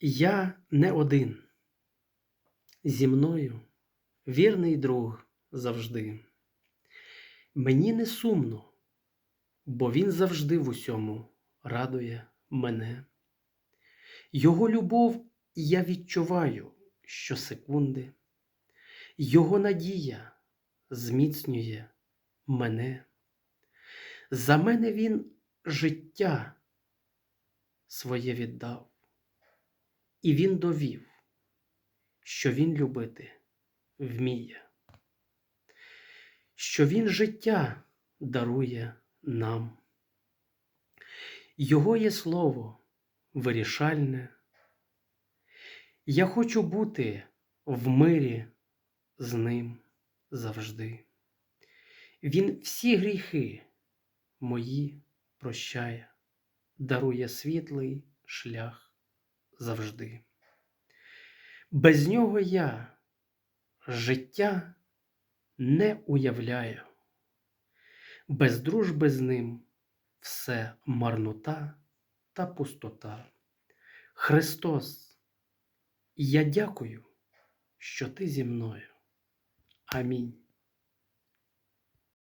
Я не один. Зі мною вірний друг завжди. Мені не сумно, бо він завжди в усьому радує мене. Його любов я відчуваю щосекунди. Його надія зміцнює мене. За мене він життя своє віддав, і він довів, що він любити вміє, що він життя дарує нам. Його є слово вирішальне. Я хочу бути в мирі з ним завжди. Він всі гріхи мої прощає, дарує світлий шлях завжди. Без нього я життя не уявляю, без дружби з ним все марнота та пустота. Христос, я дякую, що ти зі мною. Амінь.